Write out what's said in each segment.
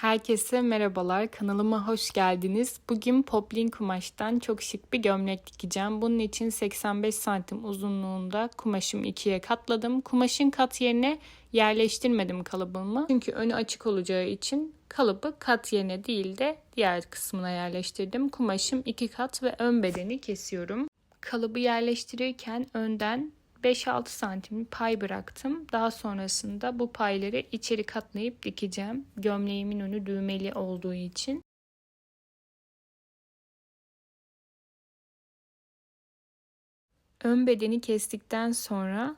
Herkese merhabalar, kanalıma hoş geldiniz. Bugün poplin kumaştan çok şık bir gömlek dikeceğim. Bunun için 85 santim uzunluğunda kumaşımı ikiye katladım. Kumaşın kat yerine yerleştirmedim kalıbımı. Çünkü önü açık olacağı için kalıbı kat yerine değil de diğer kısmına yerleştirdim. Kumaşım iki kat ve ön bedeni kesiyorum. Kalıbı yerleştirirken önden 5-6 santim pay bıraktım. Daha sonrasında bu payları içeri katlayıp dikeceğim. Gömleğimin önü düğmeli olduğu için. Ön bedeni kestikten sonra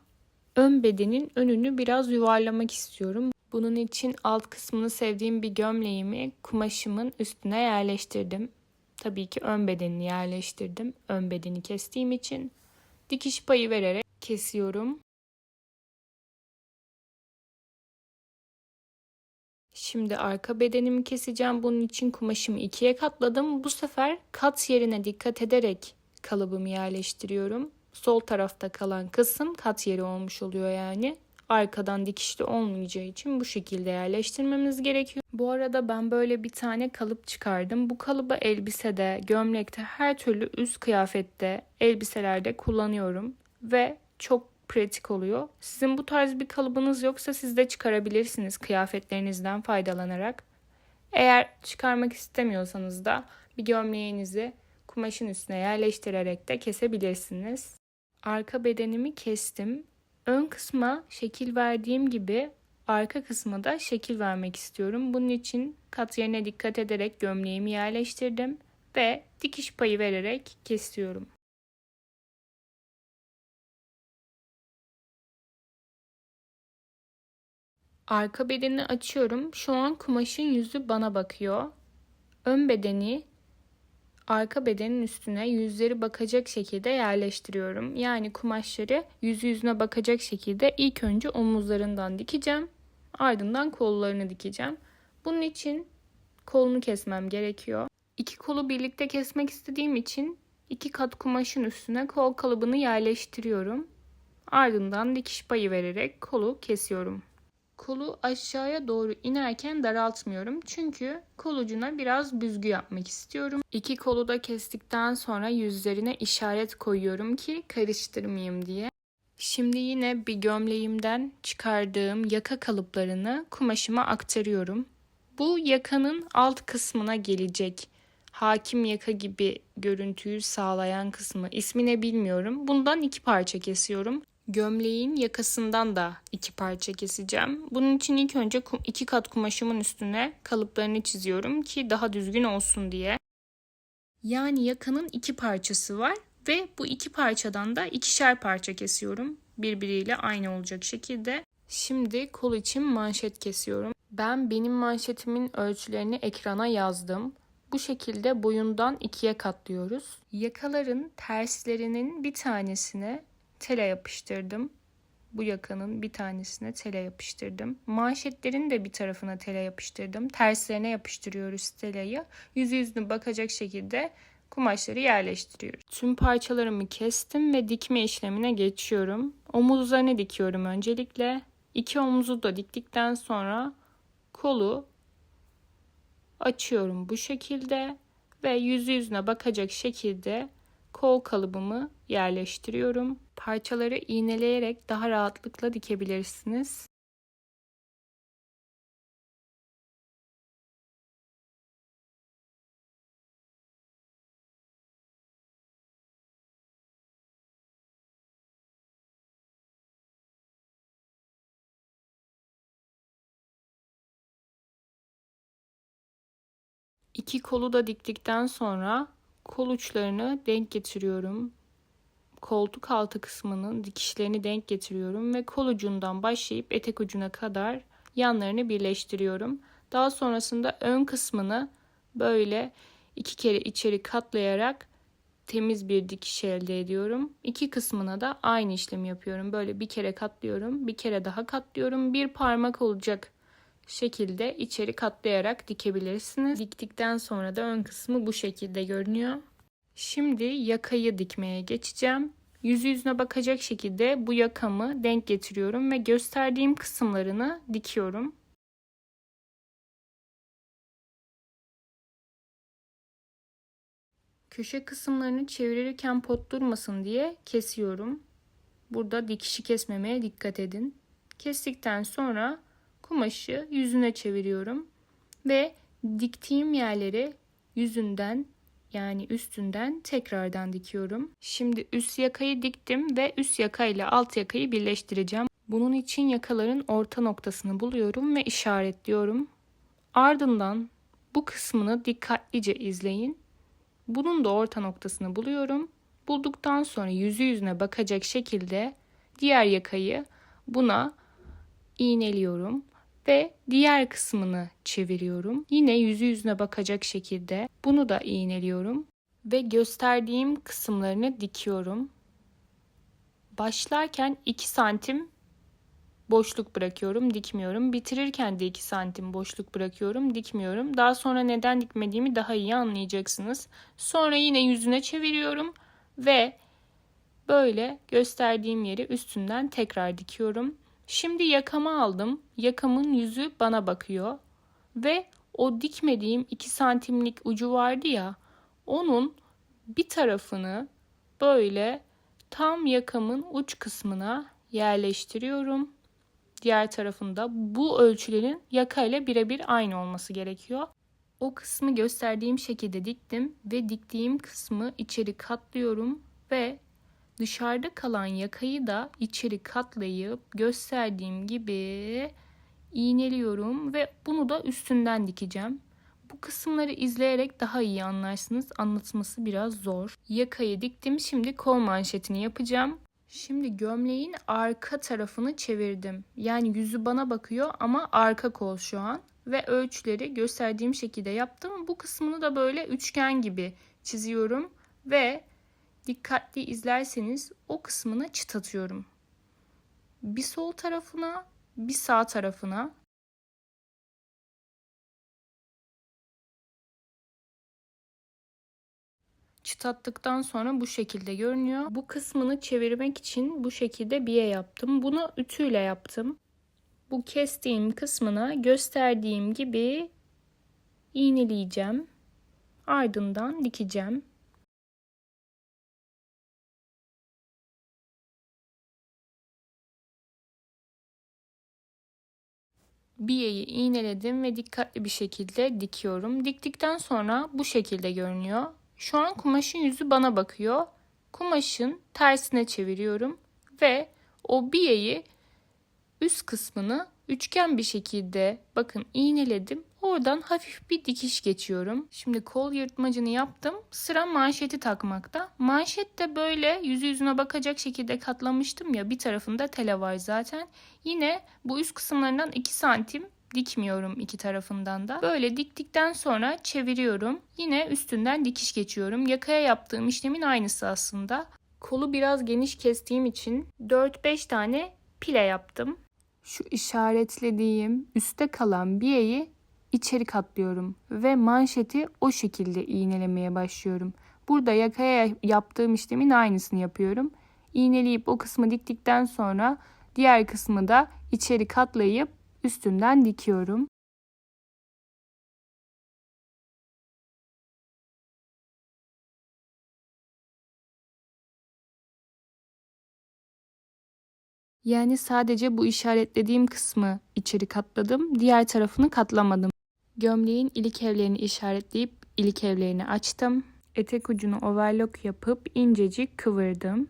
ön bedenin önünü biraz yuvarlamak istiyorum. Bunun için alt kısmını sevdiğim bir gömleğimi kumaşımın üstüne yerleştirdim. Tabii ki ön bedenini yerleştirdim. Ön bedeni kestiğim için dikiş payı vererek kesiyorum. Şimdi arka bedenimi keseceğim. Bunun için kumaşımı ikiye katladım. Bu sefer kat yerine dikkat ederek kalıbımı yerleştiriyorum. Sol tarafta kalan kısım kat yeri olmuş oluyor yani. Arkadan dikişli olmayacağı için bu şekilde yerleştirmemiz gerekiyor. Bu arada ben böyle bir tane kalıp çıkardım. Bu kalıbı elbisede, gömlekte, her türlü üst kıyafette, elbiselerde kullanıyorum. Ve çok pratik oluyor. Sizin bu tarz bir kalıbınız yoksa siz de çıkarabilirsiniz kıyafetlerinizden faydalanarak. Eğer çıkarmak istemiyorsanız da bir gömleğinizi kumaşın üstüne yerleştirerek de kesebilirsiniz. Arka bedenimi kestim. Ön kısma şekil verdiğim gibi arka kısma da şekil vermek istiyorum. Bunun için kat yerine dikkat ederek gömleğimi yerleştirdim ve dikiş payı vererek kesiyorum. Arka bedeni açıyorum. Şu an kumaşın yüzü bana bakıyor. Ön bedeni arka bedenin üstüne yüzleri bakacak şekilde yerleştiriyorum. Yani kumaşları yüzü yüzüne bakacak şekilde ilk önce omuzlarından dikeceğim. Ardından kollarını dikeceğim. Bunun için kolunu kesmem gerekiyor. İki kolu birlikte kesmek istediğim için iki kat kumaşın üstüne kol kalıbını yerleştiriyorum. Ardından dikiş payı vererek kolu kesiyorum. Kolu aşağıya doğru inerken daraltmıyorum. Çünkü kol ucuna biraz büzgü yapmak istiyorum. İki kolu da kestikten sonra yüzlerine işaret koyuyorum ki karıştırmayayım diye. Şimdi yine bir gömleğimden çıkardığım yaka kalıplarını kumaşıma aktarıyorum. Bu yakanın alt kısmına gelecek hakim yaka gibi görüntüyü sağlayan kısmı ismini bilmiyorum. Bundan iki parça kesiyorum. Gömleğin yakasından da iki parça keseceğim. Bunun için ilk önce iki kat kumaşımın üstüne kalıplarını çiziyorum ki daha düzgün olsun diye. Yani yakanın iki parçası var ve bu iki parçadan da ikişer parça kesiyorum. Birbiriyle aynı olacak şekilde. Şimdi kol için manşet kesiyorum. Ben benim manşetimin ölçülerini ekrana yazdım. Bu şekilde boyundan ikiye katlıyoruz. Yakaların terslerinin bir tanesine tela yapıştırdım. Bu yakanın bir tanesine tela yapıştırdım. Manşetlerin de bir tarafına tela yapıştırdım. Terslerine yapıştırıyoruz telayı. Yüzü yüzünü bakacak şekilde kumaşları yerleştiriyoruz. Tüm parçalarımı kestim ve dikme işlemine geçiyorum. Omuzlarını dikiyorum öncelikle. İki omuzu da diktikten sonra kolu açıyorum bu şekilde ve yüzü yüzüne bakacak şekilde kol kalıbımı yerleştiriyorum. Parçaları iğneleyerek daha rahatlıkla dikebilirsiniz. İki kolu da diktikten sonra kol uçlarını denk getiriyorum. Koltuk altı kısmının dikişlerini denk getiriyorum ve kol ucundan başlayıp etek ucuna kadar yanlarını birleştiriyorum. Daha sonrasında ön kısmını böyle iki kere içeri katlayarak temiz bir dikiş elde ediyorum. İki kısmına da aynı işlemi yapıyorum. Böyle bir kere katlıyorum, bir kere daha katlıyorum. Bir parmak olacak şekilde içeri katlayarak dikebilirsiniz. Diktikten sonra da ön kısmı bu şekilde görünüyor. Şimdi yakayı dikmeye geçeceğim. Yüzü yüzüne bakacak şekilde bu yakamı denk getiriyorum ve gösterdiğim kısımlarını dikiyorum. Köşe kısımlarını çevirirken pot durmasın diye kesiyorum. Burada dikişi kesmemeye dikkat edin. Kestikten sonra kumaşı yüzüne çeviriyorum ve diktiğim yerleri yüzünden yani üstünden tekrardan dikiyorum. Şimdi üst yakayı diktim ve üst yaka ile alt yakayı birleştireceğim. Bunun için yakaların orta noktasını buluyorum ve işaretliyorum. Ardından bu kısmını dikkatlice izleyin. Bunun da orta noktasını buluyorum. Bulduktan sonra yüzü yüzüne bakacak şekilde diğer yakayı buna iğneliyorum ve diğer kısmını çeviriyorum. Yine yüzü yüzüne bakacak şekilde bunu da iğneliyorum ve gösterdiğim kısımlarını dikiyorum. Başlarken 2 santim boşluk bırakıyorum, dikmiyorum. Bitirirken de 2 santim boşluk bırakıyorum, dikmiyorum. Daha sonra neden dikmediğimi daha iyi anlayacaksınız. Sonra yine yüzüne çeviriyorum ve böyle gösterdiğim yeri üstünden tekrar dikiyorum. Şimdi yakamı aldım. Yakamın yüzü bana bakıyor. Ve o dikmediğim 2 santimlik ucu vardı ya. Onun bir tarafını böyle tam yakamın uç kısmına yerleştiriyorum. Diğer tarafında bu ölçülerin yaka ile birebir aynı olması gerekiyor. O kısmı gösterdiğim şekilde diktim ve diktiğim kısmı içeri katlıyorum ve dışarıda kalan yakayı da içeri katlayıp gösterdiğim gibi iğneliyorum ve bunu da üstünden dikeceğim. Bu kısımları izleyerek daha iyi anlarsınız. Anlatması biraz zor. Yakayı diktim. Şimdi kol manşetini yapacağım. Şimdi gömleğin arka tarafını çevirdim. Yani yüzü bana bakıyor ama arka kol şu an. Ve ölçüleri gösterdiğim şekilde yaptım. Bu kısmını da böyle üçgen gibi çiziyorum. Ve dikkatli izlerseniz o kısmını çıtatıyorum. Bir sol tarafına, bir sağ tarafına. Çıtattıktan sonra bu şekilde görünüyor. Bu kısmını çevirmek için bu şekilde biye yaptım. Bunu ütüyle yaptım. Bu kestiğim kısmına gösterdiğim gibi iğneleyeceğim. Ardından dikeceğim. Biyeyi iğneledim ve dikkatli bir şekilde dikiyorum. Diktikten sonra bu şekilde görünüyor. Şu an kumaşın yüzü bana bakıyor. Kumaşın tersine çeviriyorum ve o biyeyi üst kısmını üçgen bir şekilde bakın iğneledim. Oradan hafif bir dikiş geçiyorum. Şimdi kol yırtmacını yaptım. Sıra manşeti takmakta. Manşet de böyle yüzü yüzüne bakacak şekilde katlamıştım ya. Bir tarafında tele var zaten. Yine bu üst kısımlarından 2 santim dikmiyorum iki tarafından da. Böyle diktikten sonra çeviriyorum. Yine üstünden dikiş geçiyorum. Yakaya yaptığım işlemin aynısı aslında. Kolu biraz geniş kestiğim için 4-5 tane pile yaptım. Şu işaretlediğim üstte kalan biyeyi içeri katlıyorum ve manşeti o şekilde iğnelemeye başlıyorum. Burada yakaya yaptığım işlemin aynısını yapıyorum. İğneleyip o kısmı diktikten sonra diğer kısmı da içeri katlayıp üstünden dikiyorum. Yani sadece bu işaretlediğim kısmı içeri katladım, diğer tarafını katlamadım. Gömleğin ilik evlerini işaretleyip ilik evlerini açtım. Etek ucunu overlock yapıp incecik kıvırdım.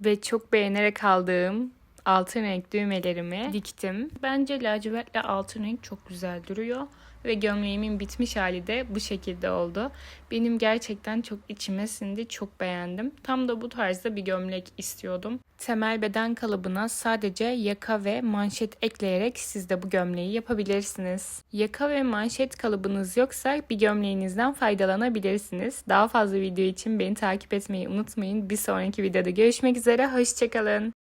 Ve çok beğenerek aldığım altın renk düğmelerimi diktim. Bence lacivertle altın renk çok güzel duruyor. Ve gömleğimin bitmiş hali de bu şekilde oldu. Benim gerçekten çok içime sindi. Çok beğendim. Tam da bu tarzda bir gömlek istiyordum. Temel beden kalıbına sadece yaka ve manşet ekleyerek siz de bu gömleği yapabilirsiniz. Yaka ve manşet kalıbınız yoksa bir gömleğinizden faydalanabilirsiniz. Daha fazla video için beni takip etmeyi unutmayın. Bir sonraki videoda görüşmek üzere. Hoşçakalın.